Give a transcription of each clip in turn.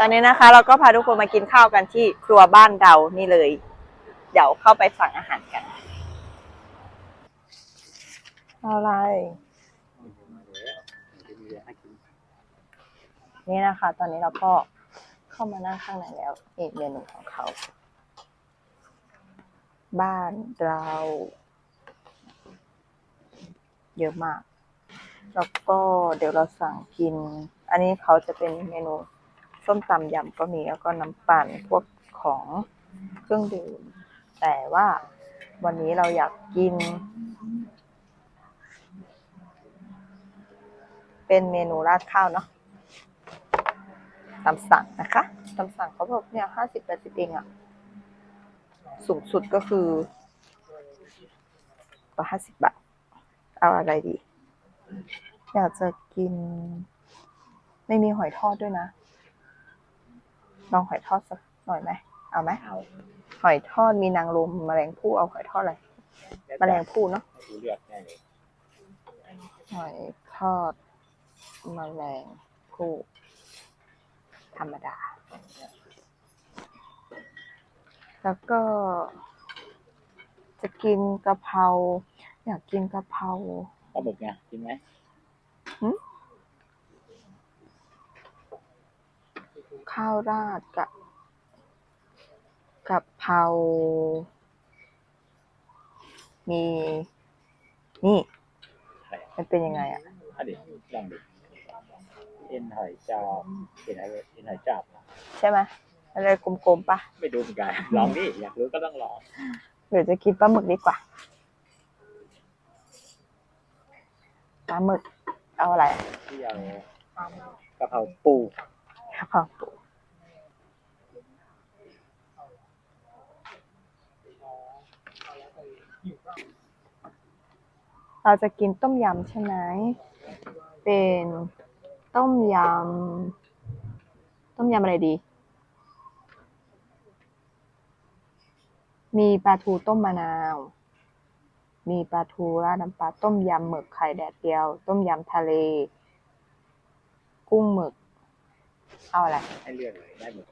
ตอนนี้นะคะ เราก็พาทุกคนมากินข้าวกันที่ครัวบ้านเรานี่เลย เดี๋ยวเข้าไปสั่งอาหารกันเอาอะไร นี่นะคะ ตอนนี้เราก็เข้ามานั่งข้างในแล้วนี่เมนูของเขา บ้านเรา เยอะมาก แล้วก็เดี๋ยวเราสั่งกิน อันนี้เขาจะเป็นเมนู ส้มตำยำก็มีแล้วก็น้ำปั่นพวกของเครื่องดื่ม แต่ว่าวันนี้เราอยากกิน เป็นเมนูราดข้าวเนาะตามสั่งนะคะตามสั่งเขาบอกเนี่ยห้าสิบแปดสิบเองอะสูงสุดก็คือก็ห้าสิบบาท เอาอะไรดี อยากจะกิน ไม่มีหอยทอดด้วยนะ ลองหอยทอดสักหน่อยไหมเอาไหมเอาหอยทอดมีนางรมแมลงภู่เอาหอยทอดอะไรแมลงภู่เนาะดูเลือดแน่เลยหอยทอดแมลงภู่ธรรมดา แล้วก็ จะกินกะเพราอยากกินกะเพราปลาหมึกไงกินไหม ข้าวราดกะกะเพรามีนี่อะไรมันเป็นยังไงอะอะดิลองดิเอ็นหอยจอบเอ็นอะไรเอ็นหอยจอบใช่ไหมอะไรกลมๆปะไม่ดูเหมือนกัน ลองดิอยากรู้ก็ต้องลองหรือจะกินปลาหมึกดีกว่าปลาหมึกเอาอะไรอะที่เอากะเพราปูกะเพราปู เราจะกินต้มยำใช่ไหม เป็นต้มยำ ต้มยำอะไรดี มีปลาทูต้มมะนาว มีปลาทูราดน้ำปลาต้มยำหมึกไข่แดดเดียว ต้มยำทะเล กุ้งหมึก เอาอะไรให้เลือกเลยได้หมด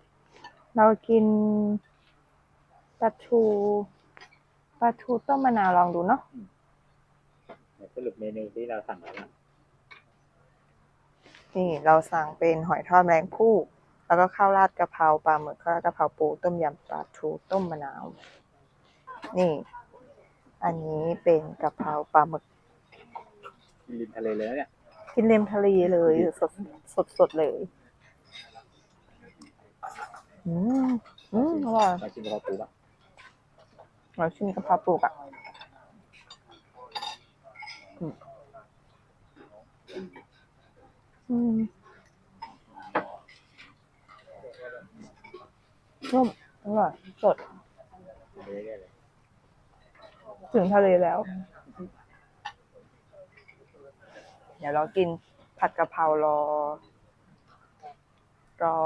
เรากินปลาทู ปลาทูต้มมะนาวลองดูเนาะเดี๋ยวสรุปเมนูที่เราสั่งแล้วนะนี่เราสั่งเป็นหอยทอดแมลงภู่แล้วก็ข้าวราดกะเพราปลาหมึกข้าวราดกะเพราปูต้มยำปลาทูต้มมะนาว นี่ อันนี้เป็นกะเพราปลาหมึกกินริมทะเลเลยนะเนี่ยกินริมทะเลเลยสดสดสดเลยอืมอืมอร่อยมาชิมกะเพราปูป่ะ เราชิมกะเพราปลูกอะอืมอืมนุ่มอร่อยสดถึงทะเลแล้ว เดี๋ยวเรากินผัดกะเพรารอ รอ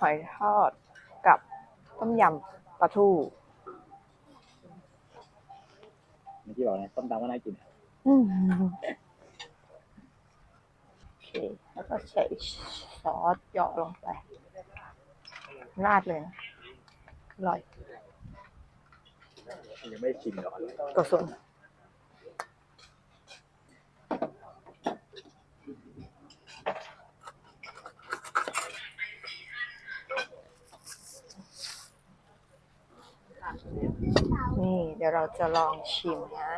หอยทอดกับต้มยำปลาทู เมื่อกี้บอกนะต้มตำก็น่ากินอืมโอเค แล้วก็ใส่ซอสเหยาะลงไป ราดเลยนะอร่อย ยังไม่ชิมหรอกตัวส่วนนี่ เดี๋ยวเราจะลองชิมนะ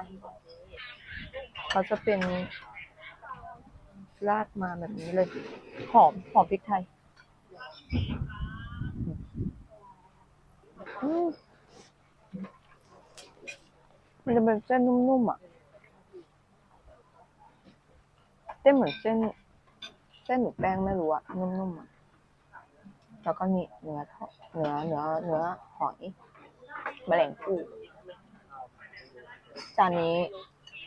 เขาจะเป็นราดมาแบบนี้เลย หอม หอมพริกไทยมมันจะเป็นเส้นนุ่มๆอะ เส้นเหมือนเส้น เส้นหรือแป้งไม่รู้อะ นุ่มๆอะ แล้วก็นี่เนื้อทอดเนื้อเนื้อเนื้อหอยแมลงภู่ จานนี้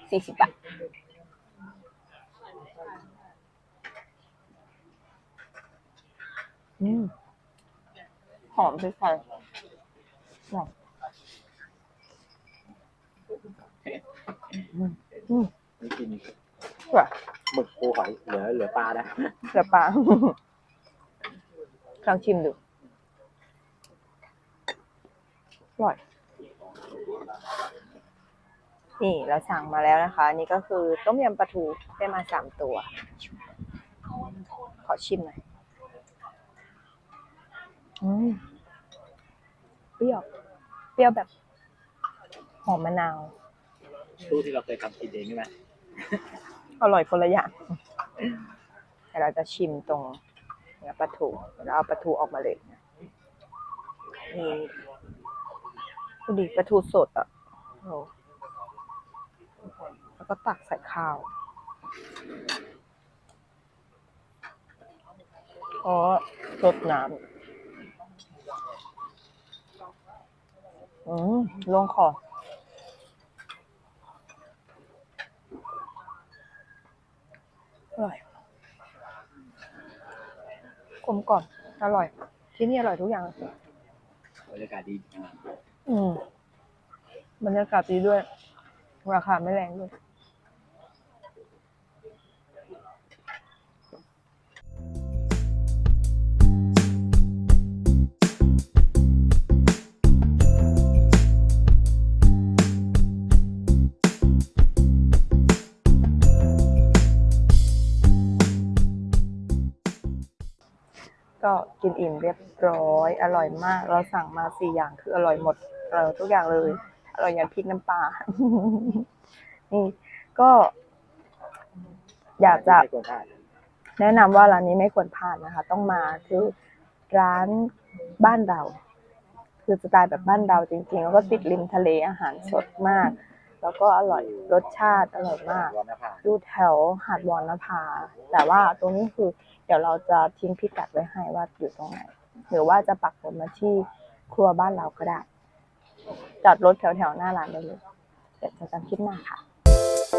สี่สิบบาทอืมหอมพริกไทยหอมอืมอืมไม่กินว่ะหมึกปูหอยเหลือเหลือปลานะเสือปลาลองชิมดูอร่อย นี่เราสั่งมาแล้วนะคะอันนี้ก็คือต้มยำปลาทูได้มาสามตัว ขอชิมหน่อยอืมเปรี้ยว เปรี้ยวแบบหอมมะนาว ตู้ที่เราเคยทำกินเองใช่ไหมอร่อยคนละอย่างแต่เราจะชิมตรงเนื้อปลาทูเราเอาปลาทูออกมาเลยนะนี่ดูดิปลาทูสดอะโอ้ แล้วก็ตักใส่ข้าว อ๋อสดน้ำอืมลงคออร่อยกลมกล่อมอร่อย ที่นี่อร่อยทุกอย่างบรรยากาศดีอ่าอืมบรรยากาศดีด้วย ราคาไม่แรงด้วย กินอิ่มเรียบร้อย อร่อยมาก เราสั่งมาสี่อย่างคืออร่อยหมดอร่อยทุกอย่างเลย อร่อยอย่างพริกน้ำปลา นี่ก็ อยากจะแนะนำว่าร้านนี้ไม่ควรพลาดนะคะ ต้องมาคือร้านบ้านเรา คือสไตล์แบบบ้านเราจริงๆ แล้วก็ติดริมทะเลอาหารสดมาก แล้วก็อร่อยรสชาติอร่อยมากวันนภาอยู่แถวหาดวอนนภา แต่ว่าตรงนี้คือเดี๋ยวเราจะทิ้งพิกัดไว้ให้ว่าอยู่ตรงไหน หรือว่าจะปักหมุดมาที่ครัวบ้านเราก็ได้จอดรถแถวๆหน้าร้านได้เลยเดี๋ยวเจอกันคลิปหน้าค่ะเ